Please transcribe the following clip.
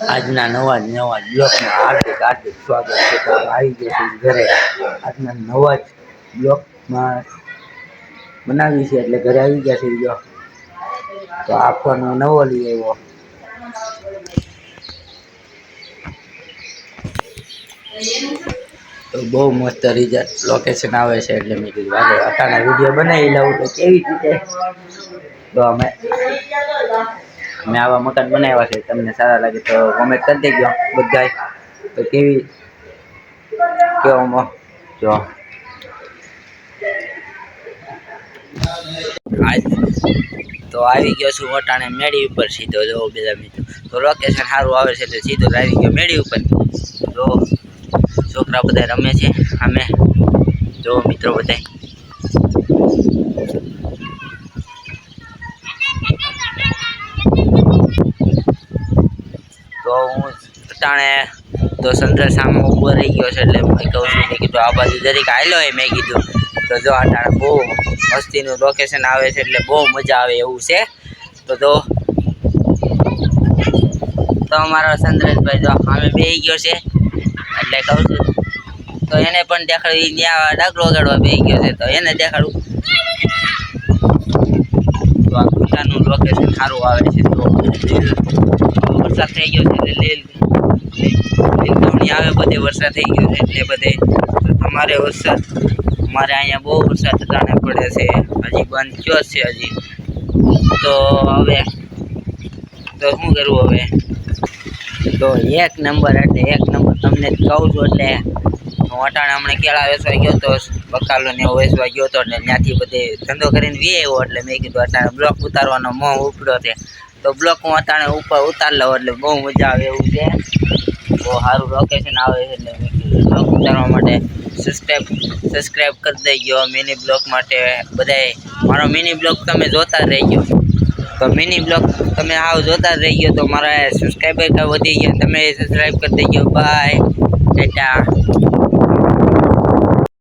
આજના નવા જ નવા બ્લોકમાં હાર્દિક હાર્દિક સ્વાગત છે તો આવી ગયો ઘરે આજના નવા જ બ્લોકમાં બનાવી છે એટલે ઘરે આવી ગયા છે જો તો આપવાનો નવો લઈ આવ્યો તો બહુ મસ્ત રિઝલ્ટ લોકેશન આવે છે એટલે મેં કીધું આગળ અટાણા વીડિયો બનાવી લઉં તો કેવી રીતે તો અમે અમે આવા મકાન બનાવ્યા છે. તમને સારા લાગે તો કોમેન્ટ કરી દેજો બધાય. તો કેવી કેવામાં જો. તો આવી ગયો છું વટાણે મેળી ઉપર સીધો. જો બધા મિત્રો. તો લોકેશન સારું આવે છે તો સીધો જ આવી ગયો મેળી ઉપર. તો છોકરા બધા રમે છે. અમે જો મિત્રો બધા તો હું અટાણે તો સંદ્ર સામે ઊભો રહી ગયો છે એટલે મેં કહું છું, મેં કીધું, આ બાજુ જરીક આવેલો હોય મેં કીધું. તો જો અટાણે બહુ મસ્તીનું લોકેશન આવે છે એટલે બહુ મજા આવે એવું છે. તો જો, તો અમારો સંદ્રેશભાઈ જો સામે બેસી ગયો છે એટલે કહું છું, તો એને પણ દેખાડવી ત્યાં ડાકલો વગાડવા બેસી ગયો છે, તો એને દેખાડું. તો આ ખુલ્લાનું લોકેશન સારું આવે છે, તો વરસાદ થઈ ગયો છે, એટલે લીલ લીલકમણી આવે, બધે વરસાદ થઈ ગયો છે, એટલે બધે અમારે વરસાદ, અમારે અહીંયા બહુ વરસાદ થતાને પડે છે, હજી બંધ થયો છે હજી. તો હવે, તો શું કરવું હવે? તો એક નંબર એટલે એક નંબર તમને કહું છું એટલે હું હમણે કેળા વેચવા ગયો તો, બકાલો ને વેચવા ગયો હતો એટલે ત્યાંથી બધે ધંધો કરીને વી આવ્યો, એટલે મેં કીધું અટાણે બ્લોક ઉતારવાનો મોં ઉપડ્યો છે. તો બ્લોક હું ઉપર ઉતાર લઉં એટલે બહુ મજા આવે એવું છે. બહુ સારું લોકેશન આવે છે એટલે બ્લોક ઉતારવા માટે સબસ્ક્રાઈબ સબસ્ક્રાઈબ કરી દઈ ગયો મિની બ્લોક માટે બધાય મારો મિની બ્લોક તમે જોતા જ ગયો તો મિની બ્લોક તમે આવ જોતા રહી ગયો તો મારા સબસ્ક્રાઈબર વધી ગયા તમે સબસ્ક્રાઈબ કરી દઈ ગયો બાય ટાટા